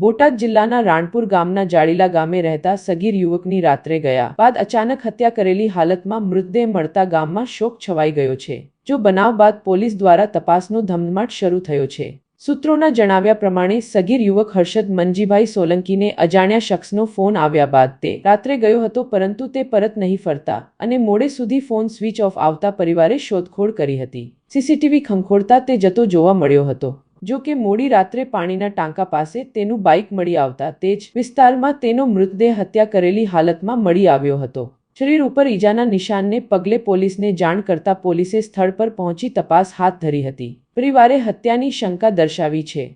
બોટાદ જિલ્લાના રાણપુર ગામના જાડીલા ગામે રહેતા સગીર યુવકની રાત્રે ગયા બાદ અચાનક હત્યા કરેલી હાલતમાં મૃતદેહ મળતા ગામમાં શોક છવાઈ ગયો છે, જો બનાવ બાદ પોલીસ દ્વારા તપાસનો ધમધમાટ શરૂ થયો છે. સૂત્રોના જણાવ્યા પ્રમાણે સગીર યુવક હર્ષદ મંજીભાઈ સોલંકીને અજાણ્યા શખ્સનો ફોન આવ્યા બાદ તે રાત્રે ગયો હતો પરંતુ તે પરત નહીં ફરતા અને મોડે સુધી ફોન સ્વિચ ઓફ આવતા પરિવારે શોધખોળ કરી હતી. સીસીટીવી ખંખોળતા તે જતો જોવા મળ્યો હતો. જો કે મોડી રાત્રે પાણીના ટાંકા પાસે તેનું બાઇક મળી આવતા તે જ વિસ્તારમાં તેનો મૃતદેહ હત્યા કરેલી હાલતમાં મળી આવ્યો હતો. શરીર ઉપર ઈજાના નિશાનને પગલે પોલીસને જાણ કરતા પોલીસે સ્થળ પર પહોંચી તપાસ હાથ ધરી હતી. પરિવારે હત્યાની શંકા દર્શાવી છે.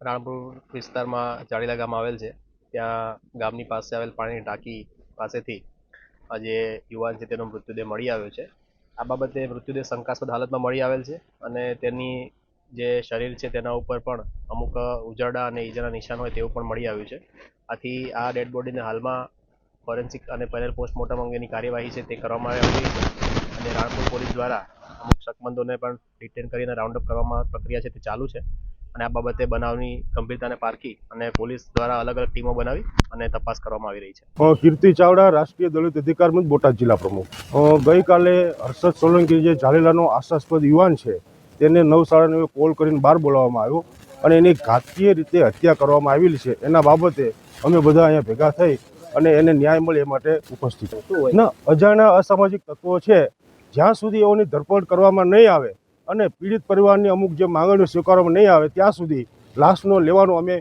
રાણપુર વિસ્તારમાં જાડીલા ગામ આવેલ છે. ત્યાં ગામની પાસે આવેલ પાણીની ટાંકી પાસેથી જે યુવાન છે, તેનો મૃતદેહ મળી આવ્યો છે. આ બાબતે મૃતદેહ શંકાસ્પદ હાલતમાં મળી આવેલ છે અને તેની જે શરીર છે, તેના ઉપર પણ અમુક ઉજરડા અને ઈજાના નિશાન હોય તેવું પણ મળી આવ્યું છે. આથી આ ડેડ બોડીને હાલમાં ફોરેન્સિક અને પેનલ પોસ્ટમોર્ટમ અંગેની કાર્યવાહી છે, તે કરવામાં આવી છે. અને રાણપુર પોલીસ દ્વારા અમુક શકમંદોને પણ ડિટેન કરીને રાઉન્ડ અપ કરવામાં પ્રક્રિયા છે, તે ચાલુ છે. અને આ બાબતે બનાવની ગંભીરતાને પારખી અને પોલીસ દ્વારા અલગ અલગ ટીમો બનાવી અને તપાસ કરવામાં આવી રહી છે. કીર્તિ ચાવડા રાષ્ટ્રીય દલિત અધિકાર મંચ બોટાદ જિલ્લા પ્રમુખ. ગઈકાલે હર્ષદ સોલંકી જે ઝાલેલાનો આશાસ્પદ યુવાન છે તેને નવશાળાનો કોલ કરીને બહાર બોલાવવામાં આવ્યો અને એની ઘાતકીય રીતે હત્યા કરવામાં આવેલી છે. એના બાબતે અમે બધા અહીંયા ભેગા થઈ અને એને ન્યાય મળે એ માટે ઉપસ્થિત. ના અજાણ્યા અસામાજિક તત્વો છે. જ્યાં સુધી એઓની ધરપકડ કરવામાં નહીં આવે અને પીડિત પરિવારની અમુક જે માંગણીઓ સ્વીકારવામાં નહીં આવે ત્યાં સુધી લાશનો લેવાનો અમે